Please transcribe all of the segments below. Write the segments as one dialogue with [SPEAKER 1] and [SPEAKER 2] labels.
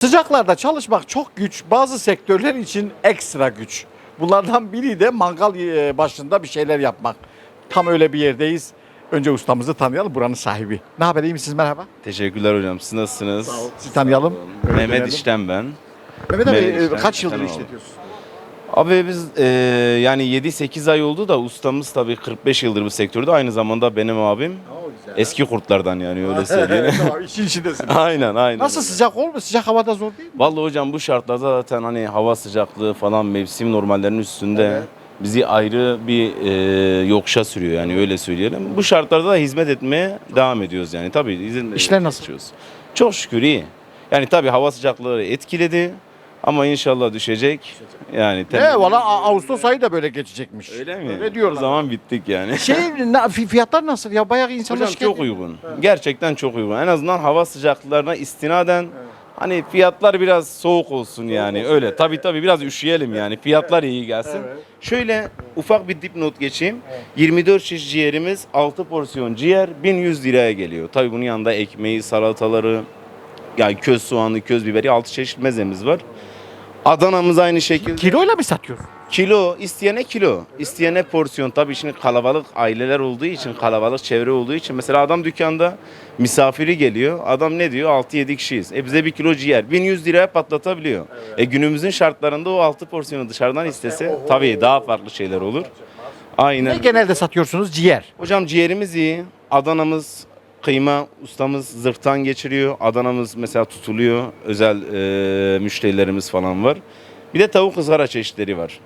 [SPEAKER 1] Sıcaklarda çalışmak çok güç, bazı sektörler için ekstra güç. Bunlardan biri de mangal e, başında bir şeyler yapmak. Tam öyle bir yerdeyiz. Önce ustamızı tanıyalım, buranın sahibi. Ne haber, iyi misiniz? Merhaba.
[SPEAKER 2] Teşekkürler hocam. Siz nasılsınız?
[SPEAKER 1] Sizi tanıyalım. Öyle
[SPEAKER 2] Mehmet
[SPEAKER 1] dönelim.
[SPEAKER 2] İşten ben.
[SPEAKER 1] Mehmet abi,
[SPEAKER 2] Mehmet
[SPEAKER 1] e,
[SPEAKER 2] İşten,
[SPEAKER 1] kaç yıldır
[SPEAKER 2] İşten
[SPEAKER 1] işletiyorsun?
[SPEAKER 2] Abi biz e, yani 7-8 ay oldu da ustamız tabii 45 yıldır bu sektörde. Aynı zamanda benim abim. Eski kurtlardan yani öyle söyleyeyim.
[SPEAKER 1] tamam, işin içindesin.
[SPEAKER 2] aynen aynen.
[SPEAKER 1] Nasıl sıcak olmuş? Sıcak havada zor değil mi?
[SPEAKER 2] Vallahi hocam bu şartlarda zaten hani hava sıcaklığı falan mevsim normallerinin üstünde bizi ayrı bir e, yokuşa sürüyor yani öyle söyleyelim. Bu şartlarda da hizmet etmeye devam ediyoruz yani. Tabii izin
[SPEAKER 1] İşler nasıl?
[SPEAKER 2] Çok şükür iyi. Yani tabii hava sıcaklığı etkiledi ama inşallah düşecek. Yani
[SPEAKER 1] Ne valla A- Ağustos ayı da böyle geçecekmiş.
[SPEAKER 2] Öyle mi?
[SPEAKER 1] Öyle diyorlar.
[SPEAKER 2] O zaman bittik yani.
[SPEAKER 1] Şey, na- fi- fiyatlar nasıl ya? Bayağı insanlar
[SPEAKER 2] Hocam
[SPEAKER 1] şikayet
[SPEAKER 2] çok uygun. Gerçekten çok uygun. En azından hava sıcaklıklarına istinaden hani fiyatlar biraz soğuk olsun yani öyle. Tabii tabii biraz üşüyelim yani. Fiyatlar iyi gelsin. Şöyle ufak bir dipnot geçeyim. 24 şiş ciğerimiz 6 porsiyon ciğer 1100 liraya geliyor. Tabii bunun yanında ekmeği, salataları, yani köz soğanı, köz biberi 6 çeşit mezemiz var. Adana'mız aynı şekilde.
[SPEAKER 1] Kiloyla mı satıyorsun?
[SPEAKER 2] Kilo, isteyene kilo, isteyene porsiyon. Tabii şimdi kalabalık aileler olduğu için, kalabalık çevre olduğu için. Mesela adam dükkanda misafiri geliyor. Adam ne diyor? 6-7 kişiyiz. E bize bir kilo ciğer. 1100 liraya patlatabiliyor. E günümüzün şartlarında o 6 porsiyonu dışarıdan istese tabii daha farklı şeyler olur.
[SPEAKER 1] Ne
[SPEAKER 2] Aynen.
[SPEAKER 1] genelde satıyorsunuz? Ciğer.
[SPEAKER 2] Hocam ciğerimiz iyi. Adana'mız kıyma ustamız zırhtan geçiriyor. Adana'mız mesela tutuluyor. Özel e, müşterilerimiz falan var. Bir de tavuk ızgara çeşitleri var.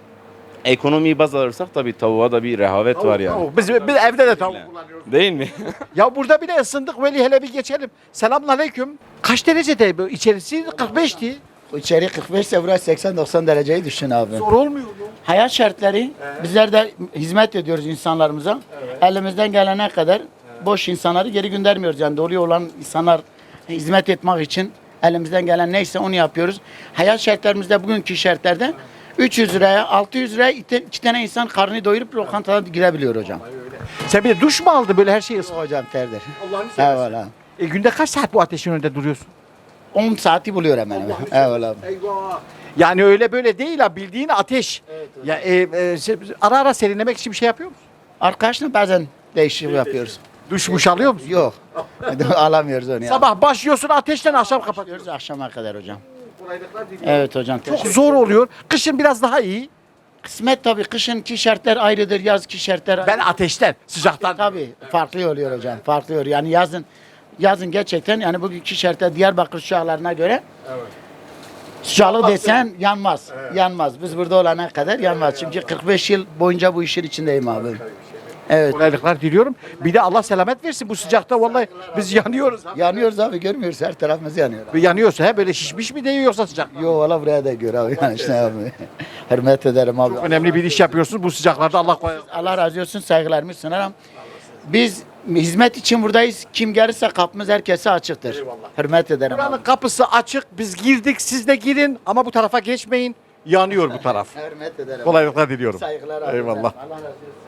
[SPEAKER 2] Ekonomiyi baz alırsak tabii tavuğa da bir rehavet var yani.
[SPEAKER 1] Tavuk. Biz, biz evde de tavuk kullanıyoruz.
[SPEAKER 2] Değil mi?
[SPEAKER 1] Ya burada bile ısındık Veli hele bir geçelim. Selamun aleyküm. Kaç derecede bu içerisi? 45'ti.
[SPEAKER 3] İçeri 45 ise burası 80-90 dereceyi düşün abi.
[SPEAKER 1] Zor olmuyor mu?
[SPEAKER 3] Hayat şartları bizler de hizmet ediyoruz insanlarımıza. Elimizden gelene kadar boş insanları geri göndermiyoruz. Yani dolu olan insanlar hizmet etmek için elimizden gelen neyse onu yapıyoruz. Hayat şartlarımızda bugünkü şartlarda 300 liraya 600 liraya iki tane insan karnını doyurup lokantada girebiliyor hocam.
[SPEAKER 1] Sen bir de duş mu aldı böyle her şey ısın?
[SPEAKER 3] Hocam terdir.
[SPEAKER 1] Allah'ını
[SPEAKER 3] Eyvallah.
[SPEAKER 1] E, günde kaç saat bu ateşin önünde duruyorsun?
[SPEAKER 3] 10 saati buluyor hemen hemen. Eyvallah.
[SPEAKER 1] Eyvah. Yani öyle böyle değil ha bildiğin ateş. Ya e, e, ara ara serinlemek için bir şey yapıyor musun?
[SPEAKER 3] Arkadaşla bazen değişik yapıyoruz.
[SPEAKER 1] Duş muş alıyor musun?
[SPEAKER 3] Yok. Alamıyoruz onu ya.
[SPEAKER 1] Sabah başlıyorsun ateşten akşam kapatıyorsun.
[SPEAKER 3] Yapıyoruz akşama kadar hocam. Evet hocam.
[SPEAKER 1] Çok zor oluyor. Kışın biraz daha iyi.
[SPEAKER 3] Kısmet tabii kışınki şartlar ayrıdır, yazki şartlar
[SPEAKER 1] Ben ateşten, sıcaktan.
[SPEAKER 3] tabii farklı oluyor hocam. Farklı oluyor. Yani yazın yazın gerçekten yani bugünkü şartlar Diyarbakır sıcaklarına göre sıcaklık desen yanmaz. Yanmaz. Biz burada olana kadar yanmaz. Çünkü 45 yıl boyunca bu işin içindeyim abi. Evet.
[SPEAKER 1] Kolaylıklar diliyorum. Bir de Allah selamet versin bu sıcakta vallahi biz yanıyoruz.
[SPEAKER 3] Yanıyoruz abi görmüyoruz her tarafımız yanıyor.
[SPEAKER 1] Bir yanıyorsa he böyle şişmiş mi değiyor yoksa sıcak?
[SPEAKER 3] Yo valla buraya da gör abi yani işte abi. Hürmet ederim abi.
[SPEAKER 1] Önemli bir iş yapıyorsunuz bu sıcaklarda Allah koy.
[SPEAKER 3] Allah razı olsun saygılarımı sunarım. Biz hizmet için buradayız. Kim gelirse kapımız herkese açıktır. Hürmet ederim
[SPEAKER 1] Buranın
[SPEAKER 3] abi.
[SPEAKER 1] kapısı açık. Biz girdik siz de girin ama bu tarafa geçmeyin. Yanıyor bu taraf.
[SPEAKER 3] Hürmet ederim.
[SPEAKER 1] Kolaylıklar diliyorum.
[SPEAKER 3] Saygılar abi.
[SPEAKER 1] Eyvallah.
[SPEAKER 3] Allah razı olsun.